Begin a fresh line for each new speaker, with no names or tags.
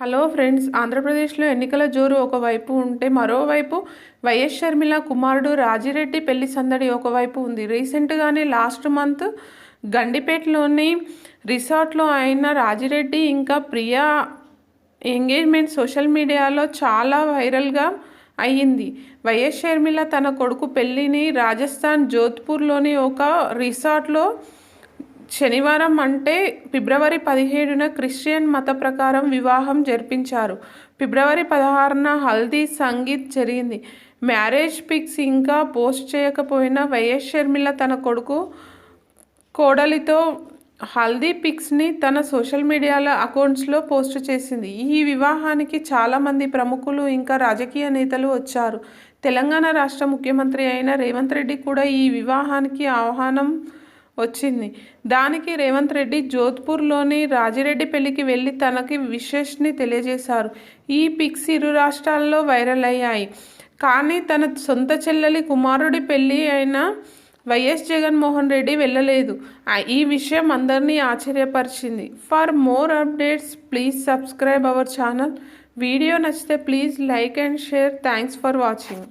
Hello friends ఆంధ్రప్రదేశ్లో ఎన్నికల జోరు ఒకవైపు ఉంటే మరోవైపు వైఎస్ షర్మిల కుమారుడు రాజిరెడ్డి పెళ్ళి సందడి ఒకవైపు ఉంది. రీసెంట్గానే లాస్ట్ మంత్ గండిపేటలోని రిసార్ట్లో అయిన రాజిరెడ్డి ఇంకా ప్రియా ఎంగేజ్మెంట్ సోషల్ మీడియాలో చాలా వైరల్గా అయ్యింది. వైఎస్ షర్మిల తన కొడుకు పెళ్ళిని రాజస్థాన్ జోధ్పూర్లోని ఒక రిసార్ట్లో శనివారం అంటే ఫిబ్రవరి పదిహేడున క్రిస్టియన్ మత ప్రకారం వివాహం జరిపించారు. ఫిబ్రవరి పదహారున హల్దీ సంగీత్ జరిగింది. మ్యారేజ్ పిక్స్ ఇంకా పోస్ట్ చేయకపోయినా వైఎస్ షర్మిల తన కొడుకు కోడలితో హల్దీ పిక్స్ని తన సోషల్ మీడియాల అకౌంట్స్లో పోస్ట్ చేసింది. ఈ వివాహానికి చాలామంది ప్రముఖులు ఇంకా రాజకీయ నేతలు వచ్చారు. తెలంగాణ రాష్ట్ర ముఖ్యమంత్రి అయిన రేవంత్ రెడ్డి కూడా ఈ వివాహానికి ఆహ్వానం వచ్చింది. దానికి రేవంత్ రెడ్డి జోధ్పూర్లోని రాజిరెడ్డి పెళ్ళికి వెళ్ళి తనకి విషెస్ని తెలియజేశారు. ఈ పిక్స్ ఇరు రాష్ట్రాల్లో వైరల్ అయ్యాయి. కానీ తన సొంత చెల్లెలి కుమారుడి పెళ్ళి అయిన వైఎస్ జగన్మోహన్ రెడ్డి వెళ్ళలేదు. ఈ విషయం అందరినీ ఆశ్చర్యపరిచింది. For more updates please subscribe our channel. Video నచ్చితే please like and share. Thanks for watching.